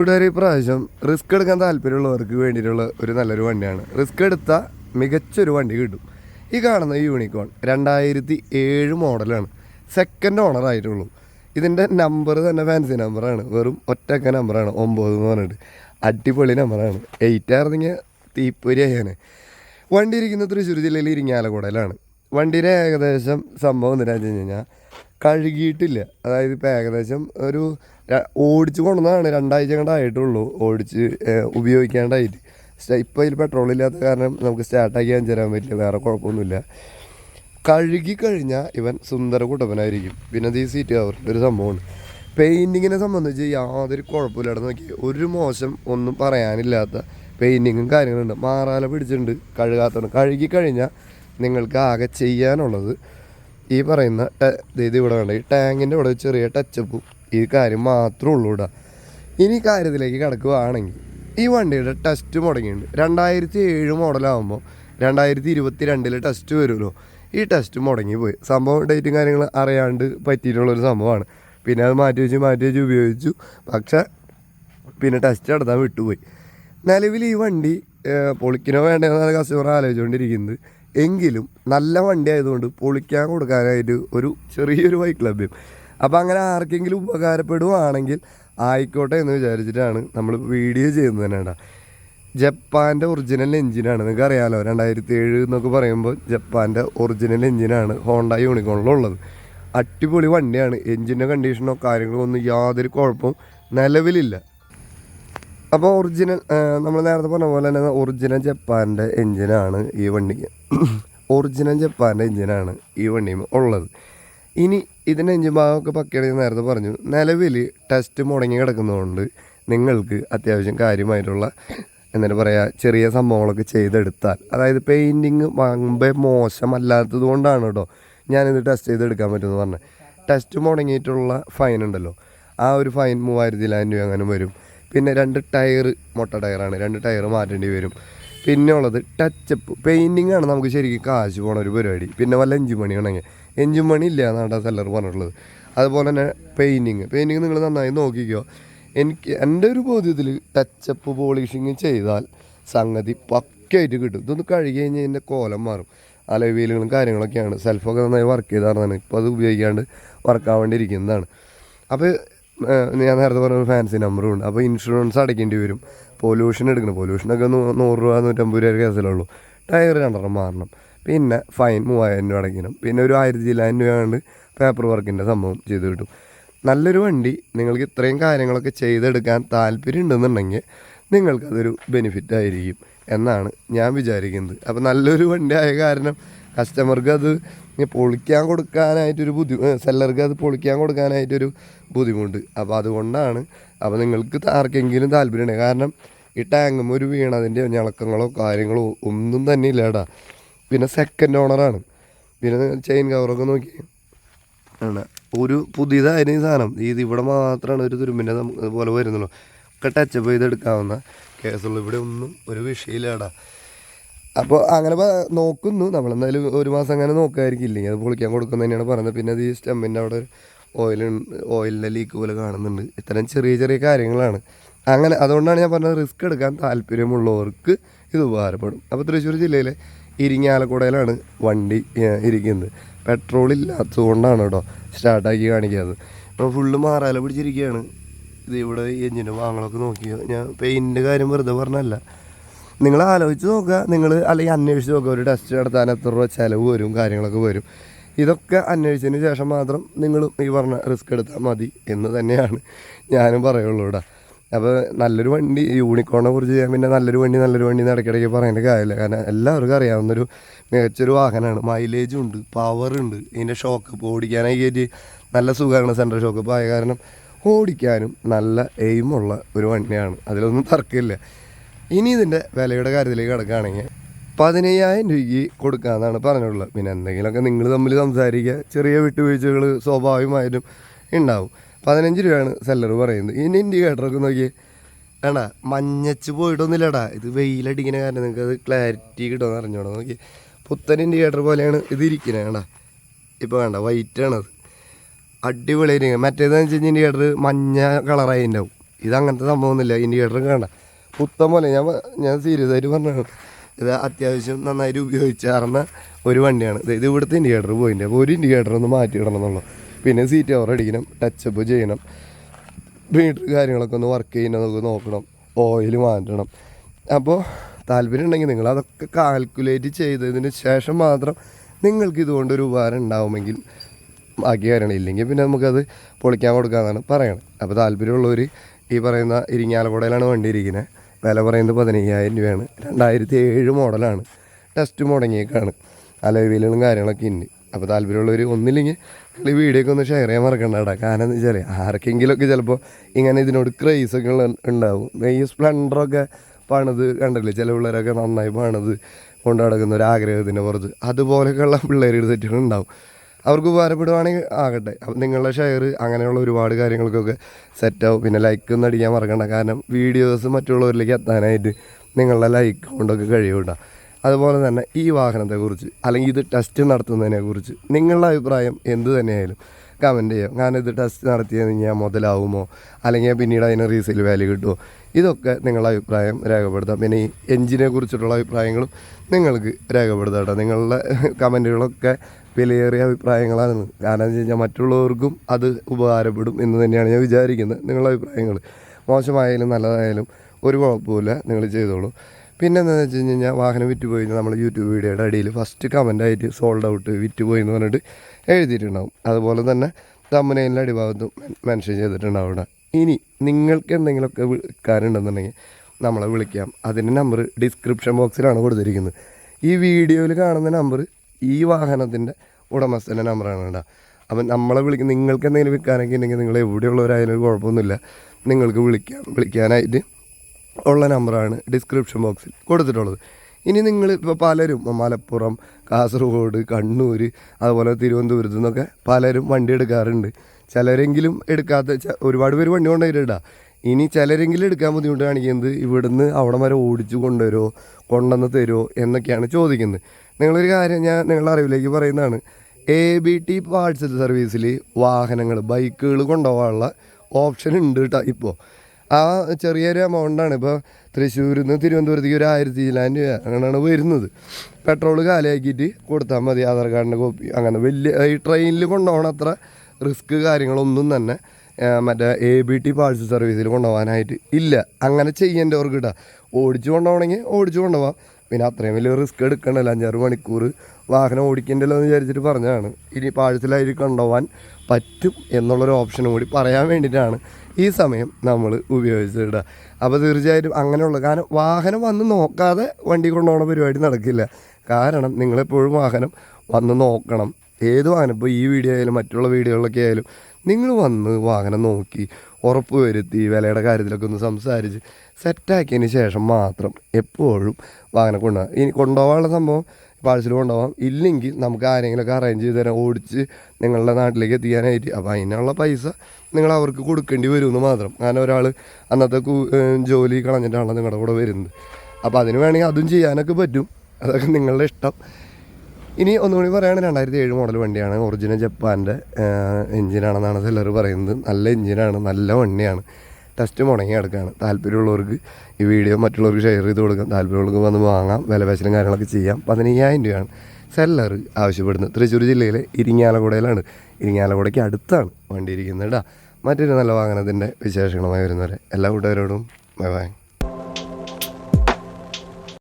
ഇവിടെ ഒരു പ്രാവശ്യം റിസ്ക് എടുക്കാൻ താല്പര്യമുള്ളവർക്ക് വേണ്ടിയിട്ടുള്ള ഒരു നല്ലൊരു വണ്ടിയാണ്. റിസ്ക് എടുത്താൽ മികച്ചൊരു വണ്ടി കിട്ടും. ഈ കാണുന്ന യൂണിക്കോൺ രണ്ടായിരത്തി ഏഴ് മോഡലാണ് സെക്കൻഡ് ഓണർ ആയിട്ടുള്ളൂ. ഇതിന്റെ നമ്പർ തന്നെ ഫാൻസി നമ്പറാണ് വെറും ഒറ്റക്ക നമ്പറാണ് ഒമ്പത് എന്ന് പറഞ്ഞിട്ട്. അടിപൊളി നമ്പറാണ് എയ്റ്റ് ആയിരുന്നെങ്കിൽ തീപ്പൊരി ആയാനെ. വണ്ടി ഇരിക്കുന്നത് തൃശ്ശൂർ ജില്ലയിൽ ഇരിങ്ങാലക്കുടയിലാണ്. വണ്ടിയുടെ ഏകദേശം സംഭവം എന്താണെന്ന് വെച്ച് കഴുകിയിട്ടില്ല. അതായത് ഇപ്പോൾ ഏകദേശം ഒരു ഓടിച്ച് കൊണ്ടുവന്നതാണ്. രണ്ടാഴ്ച കണ്ടായിട്ടുള്ളൂ ഓടിച്ച് ഉപയോഗിക്കാണ്ടായിട്ട്. ഇപ്പോൾ ഇതിൽ പെട്രോൾ ഇല്ലാത്ത കാരണം നമുക്ക് സ്റ്റാർട്ടാക്കി അഞ്ച് തരാൻ പറ്റില്ല. വേറെ കുഴപ്പമൊന്നുമില്ല. കഴുകി കഴിഞ്ഞാൽ ഇവൻ സുന്ദര കുട്ടപ്പനായിരിക്കും പിന്നെ ഈ സീറ്റ് കവറിന്റെ ഒരു സംഭവമാണ്. പെയിന്റിങ്ങിനെ സംബന്ധിച്ച് യാതൊരു കുഴപ്പമില്ലാതെ നോക്കി ഒരു മോശം ഒന്നും പറയാനില്ലാത്ത പെയിന്റിങ്ങും കാര്യങ്ങളുണ്ട്. മാറാല പിടിച്ചിട്ടുണ്ട് കഴുകാത്തതുകൊണ്ട് കഴുകി കഴിഞ്ഞാൽ നിങ്ങൾക്ക് ആകെ ചെയ്യാനുള്ളത് ഈ പറയുന്ന ഇത് ഇവിടെ വേണ്ട ഈ ടാങ്കിന്റെ ഇവിടെ ചെറിയ ടച്ചപ്പും ഈ കാര്യം മാത്രമേ ഉള്ളൂ ഇടാ ഇനി കാര്യത്തിലേക്ക് കിടക്കുകയാണെങ്കിൽ ഈ വണ്ടിയുടെ ടെസ്റ്റ് മുടങ്ങിയിട്ടുണ്ട്. രണ്ടായിരത്തി ഏഴ് മോഡലാകുമ്പോൾ രണ്ടായിരത്തി ഇരുപത്തി രണ്ടിൽ ടെസ്റ്റ് വരുമല്ലോ. ഈ ടെസ്റ്റ് മുടങ്ങി പോയി സംഭവം ഡേറ്റും കാര്യങ്ങൾ അറിയാണ്ട് പറ്റിയിട്ടുള്ളൊരു സംഭവമാണ്. പിന്നെ അത് മാറ്റി വെച്ച് മാറ്റി വെച്ച് ഉപയോഗിച്ചു. പക്ഷേ പിന്നെ ടെസ്റ്റ് നടത്താൻ വിട്ടുപോയി. നിലവിൽ ഈ വണ്ടി പൊളിക്കണോ വേണ്ടതെന്നാണ് കസ്റ്റമർ ആലോചിച്ചുകൊണ്ടിരിക്കുന്നത്. എങ്കിലും നല്ല വണ്ടി ആയതുകൊണ്ട് പൊളിക്കാൻ കൊടുക്കാനായിട്ട് ഒരു ചെറിയൊരു ബൈക്ക് ലഭ്യം അപ്പോൾ അങ്ങനെ ആർക്കെങ്കിലും ഉപകാരപ്പെടുവാണെങ്കിൽ ആയിക്കോട്ടെ എന്ന് വിചാരിച്ചിട്ടാണ് നമ്മൾ വീഡിയോ ചെയ്യുന്നത് തന്നെ ജപ്പാന്റെ ഒറിജിനൽ എഞ്ചിനാണ് നിങ്ങൾക്ക് അറിയാമല്ലോ രണ്ടായിരത്തി ഏഴ് എന്നൊക്കെ പറയുമ്പോൾ ജപ്പാന്റെ ഒറിജിനൽ എഞ്ചിനാണ് ഹോണ്ട യൂണിക്കോണിലുള്ളത് അടിപൊളി വണ്ടിയാണ്. എഞ്ചിന്റെ കണ്ടീഷനോ കാര്യങ്ങളോ ഒന്നും യാതൊരു കുഴപ്പവും നിലവിലില്ല. അപ്പോൾ ഒറിജിനൽ നമ്മൾ നേരത്തെ പറഞ്ഞ പോലെ തന്നെ ഒറിജിനൽ ജപ്പാന്റെ എഞ്ചിനാണ് ഈ വണ്ടിക്ക് ഒറിജിനൽ ജപ്പാന്റെ എഞ്ചിനാണ് ഈ വണ്ടിയും ഉള്ളത്. ഇനി ഇതിന്റെ എഞ്ചിൻ ഭാഗമൊക്കെ പക്കയാണെങ്കിൽ നേരത്തെ പറഞ്ഞു നിലവിൽ ടെസ്റ്റ് മുടങ്ങി കിടക്കുന്നതുകൊണ്ട് നിങ്ങൾക്ക് അത്യാവശ്യം കാര്യമായിട്ടുള്ള എന്താ പറയുക ചെറിയ സംഭവങ്ങളൊക്കെ ചെയ്തെടുത്താൽ അതായത് പെയിന്റിങ് മുമ്പേ മോശമല്ലാത്തത് കൊണ്ടാണ് കേട്ടോ ഞാനിത് ടെസ്റ്റ് ചെയ്തെടുക്കാൻ പറ്റുമെന്ന് പറഞ്ഞത്. ടെസ്റ്റ് മുടങ്ങിയിട്ടുള്ള ഫൈൻ ഉണ്ടല്ലോ. ആ ഒരു ഫൈൻ മൂവായിരത്തിലായിരം രൂപ അങ്ങനെ വരും. പിന്നെ രണ്ട് ടയർ മൊട്ട ടയറാണ് രണ്ട് ടയർ മാറ്റേണ്ടി വരും. പിന്നെ ഉള്ളത് ടച്ചപ്പ് പെയിന്റിങ്ങാണ് നമുക്ക് ശരിക്കും കാശ് പോണ ഒരു പരിപാടി. പിന്നെ വല്ല അഞ്ച് ആണെങ്കിൽ എഞ്ചിൻ പണി ഇല്ല എന്നാണ് ആ സെല്ലർ പറഞ്ഞിട്ടുള്ളത്. അതുപോലെ തന്നെ പെയിന്റിങ് പെയിന്റിങ് നിങ്ങൾ നന്നായി നോക്കിക്കോ. എനിക്ക് എന്റെ ഒരു ബോധ്യത്തിൽ ടച്ചപ്പ് പോളിഷിങ് ചെയ്താൽ സംഗതി പക്കയായിട്ട് കിട്ടും. ഇതൊന്ന് കഴുകി കഴിഞ്ഞാൽ ഇതിന്റെ കോലം മാറും. അലവീലുകളും കാര്യങ്ങളൊക്കെയാണ്. സെൽഫൊക്കെ നന്നായി വർക്ക് ചെയ്താണെന്നാണ് ഇപ്പോൾ അത് ഉപയോഗിക്കാണ്ട് വർക്കാവാൻ വേണ്ടി ഇരിക്കുന്നതാണ്. അപ്പോൾ ഞാൻ നേരത്തെ പറഞ്ഞ ഫാൻസി നമ്പറും ഉണ്ട്. അപ്പോൾ ഇൻഷുറൻസ് അടയ്ക്കേണ്ടി വരും. പൊല്യൂഷൻ എടുക്കണം. പൊല്യൂഷനൊക്കെ നൂറ് രൂപ നൂറ്റമ്പത് രൂപ കേസിലുള്ളൂ ടയർ രണ്ടെണ്ണം മാറണം. പിന്നെ ഫൈൻ മൂവായിരം രൂപ അടയ്ക്കണം. പിന്നെ ഒരു ആയിരത്തി ചില്ലായിരം രൂപ പേപ്പർ വർക്കിന്റെ സംഭവം ചെയ്ത് കിട്ടും. നല്ലൊരു വണ്ടി നിങ്ങൾക്ക് ഇത്രയും കാര്യങ്ങളൊക്കെ ചെയ്തെടുക്കാൻ താല്പര്യം ഉണ്ടെന്നുണ്ടെങ്കിൽ നിങ്ങൾക്കതൊരു ബെനിഫിറ്റ് ആയിരിക്കും എന്നാണ് ഞാൻ വിചാരിക്കുന്നത്. അപ്പോൾ നല്ലൊരു വണ്ടി ആയ കാരണം കസ്റ്റമർക്ക് അത് പൊളിക്കാൻ കൊടുക്കാനായിട്ടൊരു ബുദ്ധി സെല്ലർക്ക് അത് പൊളിക്കാൻ കൊടുക്കാനായിട്ടൊരു ബുദ്ധിമുട്ട്. അപ്പോൾ അതുകൊണ്ടാണ് അപ്പോൾ നിങ്ങൾക്ക് ആർക്കെങ്കിലും താല്പര്യമുണ്ട് കാരണം ഈ ടാങ്കും ഒരു വീണതിന്റെ ഞളക്കങ്ങളോ കാര്യങ്ങളോ ഒന്നും തന്നെ ഇല്ലടാ. പിന്നെ സെക്കൻഡ് ഓണറാണ് പിന്നെ ചെയിൻ കവറൊക്കെ നോക്കി. ആണ്. ഒരു പുതിയതായിരുന്നു ഈ സാധനം. ഇത് ഇവിടെ മാത്രമാണ് ഒരു തുരുമ്പിന്റെ പോലെ വരുന്നുള്ളൂ. ഒക്കെ ടച്ചപ്പ് ചെയ്തെടുക്കാവുന്ന കേസുള്ളൂ. ഇവിടെ ഒന്നും ഒരു വിഷയമില്ലാടാ അപ്പോൾ അങ്ങനെ നോക്കുന്നു. നമ്മളെന്തായാലും ഒരു മാസം അങ്ങനെ നോക്കുമായിരിക്കും ഇല്ലെങ്കിൽ അത് പൊളിക്കാൻ കൊടുക്കുന്ന തന്നെയാണ് പറയുന്നത്. പിന്നെ അത് ഈ സ്റ്റെമ്മിന്റെ അവിടെ ഓയിൽ ഓയിലിന്റെ ലീക്ക് പോലെ കാണുന്നുണ്ട്. ഇത്തരം ചെറിയ ചെറിയ കാര്യങ്ങളാണ്. അങ്ങനെ അതുകൊണ്ടാണ് ഞാൻ പറഞ്ഞത് റിസ്ക് എടുക്കാൻ താല്പര്യമുള്ളവർക്ക് ഇത് ഉപകാരപ്പെടും. അപ്പോൾ തൃശ്ശൂർ ജില്ലയിലെ ഇരിങ്ങാലക്കുടയിലാണ് വണ്ടി ഇരിക്കുന്നത്. പെട്രോൾ ഇല്ലാത്തതുകൊണ്ടാണ് കേട്ടോ സ്റ്റാർട്ടാക്കി കാണിക്കാത്തത്. അപ്പോൾ ഫുള്ള് മാറാല പിടിച്ചിരിക്കുകയാണ് ഇത് ഇവിടെ എഞ്ചിന്റെ വാങ്ങളൊക്കെ നോക്കിയോ ഞാൻ പെയിന്റിന്റെ കാര്യം വെറുതെ പറഞ്ഞല്ല. നിങ്ങൾ ആലോചിച്ച് നോക്കുക. നിങ്ങൾ അല്ലെങ്കിൽ അന്വേഷിച്ച് നോക്കുക. ഒരു ടെസ്റ്റ് നടത്താൻ എത്ര രൂപ ചിലവ് വരും കാര്യങ്ങളൊക്കെ വരും. ഇതൊക്കെ അന്വേഷിച്ചതിന് ശേഷം മാത്രം നിങ്ങളും ഈ പറഞ്ഞ റിസ്ക് എടുത്താൽ മതി എന്ന് തന്നെയാണ് ഞാനും പറയുള്ളൂ ഇവിടെ അപ്പോൾ നല്ലൊരു വണ്ടി യൂണിക്കോണിനെ കുറിച്ച് ഞാൻ പിന്നെ നല്ലൊരു വണ്ടി നല്ലൊരു വണ്ടി എന്ന് ഇടയ്ക്കിടയ്ക്ക് പറയേണ്ട കാര്യമില്ല. കാരണം എല്ലാവർക്കും അറിയാവുന്നൊരു മികച്ചൊരു വാഹനമാണ്. മൈലേജും ഉണ്ട് പവറുണ്ട് ഇതിന്റെ ഷോക്ക് ഇപ്പോൾ ഓടിക്കാനായി കയറ്റി നല്ല സുഖമാണ് സെൻട്രൽ ഷോക്ക് ഇപ്പോൾ ആയ കാരണം ഓടിക്കാനും നല്ല എയിമുള്ള ഒരു വണ്ടിയാണ്. അതിലൊന്നും തർക്കമില്ല. ഇനി ഇതിന്റെ വിലയുടെ കാര്യത്തിലേക്ക് കിടക്കുകയാണെങ്കിൽ പതിനയ്യായിരം രൂപയ്ക്ക് കൊടുക്കാമെന്നാണ് പറഞ്ഞിട്ടുള്ളത്. പിന്നെ എന്തെങ്കിലുമൊക്കെ നിങ്ങൾ തമ്മിൽ സംസാരിക്കുക. ചെറിയ വിട്ടുവീഴ്ചകൾ സ്വാഭാവികമായിട്ടും ഉണ്ടാവും. പതിനഞ്ച് രൂപയാണ് സെല്ലർ പറയുന്നത്. ഇനി ഇൻഡിക്കേറ്ററൊക്കെ നോക്കി വേണ്ട മഞ്ഞച്ച് പോയിട്ടൊന്നുമില്ലടാ. ഇത് വെയിലടിക്കുന്ന കാരണം നിങ്ങൾക്ക് അത് ക്ലാരിറ്റി കിട്ടുമെന്ന് അറിഞ്ഞോണം നോക്കി പുത്തൻ ഇൻഡിക്കേറ്റർ പോലെയാണ് ഇത് ഇരിക്കുന്നത് വേണ്ട ഇപ്പോൾ വേണ്ട വൈറ്റ് ആണത്. അടിപൊളിയായിരിക്കും മറ്റേതെന്ന് വെച്ച് കഴിഞ്ഞാൽ ഇൻഡിക്കേറ്റർ മഞ്ഞ കളറായി ഉണ്ടാവും. ഇത് അങ്ങനത്തെ സംഭവമൊന്നുമില്ല. ഇൻഡിക്കേറ്റർ വേണ്ട പുത്തൻ പോലെ ഞാൻ ഞാൻ സീരിയസ് ആയിട്ട് പറഞ്ഞതാണ്. ഇത് അത്യാവശ്യം നന്നായിട്ട് ഉപയോഗിച്ചാർന്ന ഒരു വണ്ടിയാണ്. ഇത് ഇവിടുത്തെ ഇൻഡിക്കേറ്റർ പോയിന്റെ അപ്പോൾ ഒരു ഇൻഡിക്കേറ്റർ ഒന്ന് മാറ്റിയിടണം എന്നുള്ളൂ പിന്നെ സീറ്റ് കവർ അടിക്കണം ടച്ചപ്പ് ചെയ്യണം. മീറ്റർ കാര്യങ്ങളൊക്കെ ഒന്ന് വർക്ക് ചെയ്യുന്നതൊക്കെ നോക്കണം. ഓയിൽ മാറ്റണം. അപ്പോൾ താല്പര്യം ഉണ്ടെങ്കിൽ നിങ്ങൾ അതൊക്കെ കാൽക്കുലേറ്റ് ചെയ്തതിന് ശേഷം മാത്രം നിങ്ങൾക്ക് ഇതുകൊണ്ടൊരു ഉപകാരം ഉണ്ടാവുമെങ്കിൽ ബാക്കി കാര്യങ്ങൾ ഇല്ലെങ്കിൽ പിന്നെ നമുക്കത് പൊളിക്കാൻ കൊടുക്കാമെന്നാണ് പറയണത്. അപ്പോൾ താല്പര്യമുള്ളവർ ഈ പറയുന്ന ഇരിങ്ങാലക്കുടയിലാണ് വണ്ടി ഇരിക്കുന്നത് വില പറയുന്നത് പതിനയ്യായിരം രൂപയാണ്. രണ്ടായിരത്തി ഏഴ് മോഡലാണ് ടെസ്റ്റ് മുടങ്ങിയേക്കാണ്. അലവിലും കാര്യങ്ങളൊക്കെ ഉണ്ട് അപ്പോൾ താല്പര്യമുള്ളവർ ഒന്നില്ലെങ്കിൽ നിങ്ങൾ വീഡിയോ ഒക്കെ ഒന്ന് ഷെയർ ചെയ്യാൻ മറക്കണ്ട കേട്ടോ. കാരണം എന്ന് വെച്ചാൽ ആർക്കെങ്കിലുമൊക്കെ ചിലപ്പോൾ ഇങ്ങനെ ഇതിനോട് ക്രൈസൊക്കെ ഉണ്ടാവും. ഈ സ്പ്ലെൻഡറൊക്കെ പണിത് കണ്ടില്ലേ? ചില പിള്ളേരൊക്കെ നന്നായി പണിത് കൊണ്ടു നടക്കുന്ന ഒരു ആഗ്രഹത്തിന്റെ പുറത്ത്. അതുപോലെയൊക്കെയുള്ള പിള്ളേരുടെ സെറ്റുകൾ ഉണ്ടാവും. അവർക്ക് ഉപകാരപ്പെടുവാണെങ്കിൽ ആകട്ടെ. അപ്പം നിങ്ങളുടെ ഷെയർ അങ്ങനെയുള്ള ഒരുപാട് കാര്യങ്ങൾക്കൊക്കെ സെറ്റാവും പിന്നെ ലൈക്ക് ഒന്നും അടിക്കാൻ മറക്കണ്ട. കാരണം വീഡിയോസ് മറ്റുള്ളവരിലേക്ക് എത്താനായിട്ട് നിങ്ങളുടെ ലൈക്ക് കൊണ്ടൊക്കെ കഴിയൂട്ടാ. അതുപോലെ തന്നെ ഈ വാഹനത്തെക്കുറിച്ച് അല്ലെങ്കിൽ ഇത് ടെസ്റ്റ് നടത്തുന്നതിനെക്കുറിച്ച് നിങ്ങളുടെ അഭിപ്രായം എന്ത് തന്നെയായാലും കമന്റ് ചെയ്യാം ഞാൻ ഇത് ടെസ്റ്റ് നടത്തിയത് കഴിഞ്ഞാൽ മുതലാവുമോ? അല്ലെങ്കിൽ പിന്നീട് അതിന് റീസെയിൽ വാല്യൂ കിട്ടുമോ? ഇതൊക്കെ നിങ്ങളുടെ അഭിപ്രായം രേഖപ്പെടുത്താം. പിന്നെ ഈ എഞ്ചിനെ കുറിച്ചിട്ടുള്ള അഭിപ്രായങ്ങളും നിങ്ങൾക്ക് രേഖപ്പെടുത്താം കേട്ടോ. നിങ്ങളുടെ കമന്റുകളൊക്കെ വിലയേറിയ അഭിപ്രായങ്ങളാണ് കാരണം എന്ന് കഴിഞ്ഞാൽ മറ്റുള്ളവർക്കും അത് ഉപകാരപ്പെടും എന്ന് തന്നെയാണ് ഞാൻ വിചാരിക്കുന്നത്. നിങ്ങളുടെ അഭിപ്രായങ്ങൾ മോശമായാലും നല്ലതായാലും ഒരു കുഴപ്പമില്ല നിങ്ങൾ ചെയ്തോളൂ. പിന്നെ എന്താണെന്ന് വെച്ച് കഴിഞ്ഞാൽ വാഹനം വിറ്റ് പോയി നമ്മൾ യൂട്യൂബ് വീഡിയോയുടെ അടിയിൽ ഫസ്റ്റ് കമന്റായിട്ട് സോൾഡ് ഔട്ട് വിറ്റ് പോയി എന്ന് പറഞ്ഞിട്ട് എഴുതിയിട്ടുണ്ടാവും. അതുപോലെ തന്നെ തമ്മനയിലെ അടിഭാഗത്തും മെൻഷൻ ചെയ്തിട്ടുണ്ടാവും അവിടെ ഇനി നിങ്ങൾക്ക് എന്തെങ്കിലുമൊക്കെ വിൽക്കാനുണ്ടെന്നുണ്ടെങ്കിൽ നമ്മളെ വിളിക്കാം. അതിന്റെ നമ്പർ ഡിസ്ക്രിപ്ഷൻ ബോക്സിലാണ് കൊടുത്തിരിക്കുന്നത്. ഈ വീഡിയോയിൽ കാണുന്ന നമ്പർ ഈ വാഹനത്തിന്റെ ഉടമസ്ഥന്റെ നമ്പറാണ് കേട്ടോ. അപ്പം നമ്മളെ വിളിക്കും നിങ്ങൾക്ക് എന്തെങ്കിലും വിൽക്കാനൊക്കെ ഉണ്ടെങ്കിൽ നിങ്ങൾ എവിടെയുള്ളവരായാലും കുഴപ്പമൊന്നുമില്ല. നിങ്ങൾക്ക് വിളിക്കാം വിളിക്കാനായിട്ട് ഉള്ള നമ്പറാണ് ഡിസ്ക്രിപ്ഷൻ ബോക്സിൽ കൊടുത്തിട്ടുള്ളത്. ഇനി നിങ്ങൾ ഇപ്പോൾ പലരും മലപ്പുറം കാസർഗോഡ് കണ്ണൂർ അതുപോലെ തിരുവനന്തപുരത്ത് നിന്നൊക്കെ പലരും വണ്ടി എടുക്കാറുണ്ട്. ചിലരെങ്കിലും എടുക്കാത്ത ഒരുപാട് പേര് വണ്ടി കൊണ്ടുപോയിട്ടാ ഇനി ചിലരെങ്കിലും എടുക്കാൻ ബുദ്ധിമുട്ട് കാണിക്കുന്നത് ഇവിടുന്ന് അവിടെ വരെ ഓടിച്ചു കൊണ്ടുവരുമോ കൊണ്ടുവന്ന് തരുമോ എന്നൊക്കെയാണ് ചോദിക്കുന്നത്. നിങ്ങളൊരു കാര്യം ഞാൻ നിങ്ങളുടെ അറിവിലേക്ക് പറയുന്നതാണ്. എ ബി ടി പാർട്സൽ സർവീസിൽ വാഹനങ്ങൾ ബൈക്കുകൾ കൊണ്ടുപോകാനുള്ള ഓപ്ഷൻ ഉണ്ട് കേട്ടോ ഇപ്പോൾ ആ ചെറിയൊരു എമൗണ്ടാണ് ഇപ്പോൾ തൃശ്ശൂരിൽ നിന്ന് തിരുവനന്തപുരത്തേക്ക് ഒരു ആയിരത്തി ചില്ലായിരം രൂപ അങ്ങനെയാണ് വരുന്നത്. പെട്രോൾ കാലിയാക്കിയിട്ട് കൊടുത്താൽ മതി ആധാർ കാർഡിന്റെ കോപ്പി അങ്ങനെ വലിയ ഈ ട്രെയിനിൽ കൊണ്ടുപോകണ അത്ര റിസ്ക് കാര്യങ്ങളൊന്നും തന്നെ മറ്റേ എ ബി ടി പാഴ്സൽ സർവീസിൽ കൊണ്ടുപോകാനായിട്ട് ഇല്ല. അങ്ങനെ ചെയ്യേണ്ടവർക്ക് ഇടാം ഓടിച്ചു കൊണ്ടുപോകണമെങ്കിൽ ഓടിച്ചു കൊണ്ടുപോകാം. പിന്നെ അത്രയും വലിയ റിസ്ക് എടുക്കണ്ടല്ലോ. അഞ്ചാറ് മണിക്കൂർ വാഹനം ഓടിക്കണ്ടല്ലോ എന്ന് വിചാരിച്ചിട്ട് പറഞ്ഞതാണ്. ഇനി പാഴ്സലായിട്ട് കൊണ്ടുപോകാൻ പറ്റും എന്നുള്ളൊരു ഓപ്ഷനും കൂടി പറയാൻ വേണ്ടിയിട്ടാണ് ഈ സമയം നമ്മൾ ഉപയോഗിച്ചിടുക അപ്പോൾ തീർച്ചയായിട്ടും അങ്ങനെയുള്ള. കാരണം വാഹനം വന്ന് നോക്കാതെ വണ്ടി കൊണ്ടുപോകുന്ന പരിപാടി നടക്കില്ല. കാരണം നിങ്ങളെപ്പോഴും വാഹനം വന്ന് നോക്കണം. ഏത് വാഹനം? ഇപ്പോൾ ഈ വീഡിയോ ആയാലും മറ്റുള്ള വീഡിയോകളിലൊക്കെ ആയാലും നിങ്ങൾ വന്ന് വാഹനം നോക്കി ഉറപ്പ് വരുത്തി വിലയുടെ കാര്യത്തിലൊക്കെ ഒന്ന് സംസാരിച്ച് സെറ്റാക്കിയതിന് ശേഷം മാത്രം എപ്പോഴും വാഹനം കൊണ്ടുപോകാം ഇനി കൊണ്ടുപോകാനുള്ള സംഭവം പാഴ്സൽ കൊണ്ടുപോകാം ഇല്ലെങ്കിൽ നമുക്ക് ആരെങ്കിലുമൊക്കെ അറേഞ്ച് ചെയ്ത് തരാം. ഓടിച്ച് നിങ്ങളുടെ നാട്ടിലേക്ക് എത്തിക്കാനായിട്ട്. അപ്പോൾ അതിനുള്ള പൈസ നിങ്ങൾ അവർക്ക് കൊടുക്കേണ്ടി വരുമെന്ന് മാത്രം. കാരണം ഒരാൾ അന്നത്തെ ജോലി കളഞ്ഞിട്ടാണല്ലോ നിങ്ങളുടെ കൂടെ വരുന്നത്. അപ്പോൾ അതിന് വേണമെങ്കിൽ അതും ചെയ്യാനൊക്കെ പറ്റും. അതൊക്കെ നിങ്ങളുടെ ഇഷ്ടം. ഇനി ഒന്നുകൂടി പറയുകയാണെങ്കിൽ രണ്ടായിരത്തി ഏഴ് മോഡൽ വണ്ടിയാണ് ഒറിജിനൽ ജപ്പാന്റെ എഞ്ചിനാണെന്നാണ് സെല്ലർ പറയുന്നത്. നല്ല എഞ്ചിനാണ് നല്ല വണ്ടിയാണ്. ടെസ്റ്റ് മുടങ്ങി കിടക്കുകയാണ് താല്പര്യമുള്ളവർക്ക് ഈ വീഡിയോ മറ്റുള്ളവർക്ക് ഷെയർ ചെയ്ത് കൊടുക്കാം. താല്പര്യമുള്ളവർക്ക് വന്ന് വാങ്ങാം വിലപേശലും കാര്യങ്ങളൊക്കെ ചെയ്യാം. പതിനയ്യായിരം രൂപയാണ് സെല്ലർ ആവശ്യപ്പെടുന്നത്. തൃശ്ശൂർ ജില്ലയിലെ ഇരിങ്ങാലക്കുടയിലാണ്. ഇരിങ്ങാലക്കുടയ്ക്ക് അടുത്താണ് വണ്ടി ഇരിക്കുന്നത് കേട്ടോ മറ്റൊരു നല്ല വാഹനത്തിന്റെ വിശേഷങ്ങളുമായി വരുന്നവരെ എല്ലാ കൂട്ടുകാരോടും ബൈ ബൈ.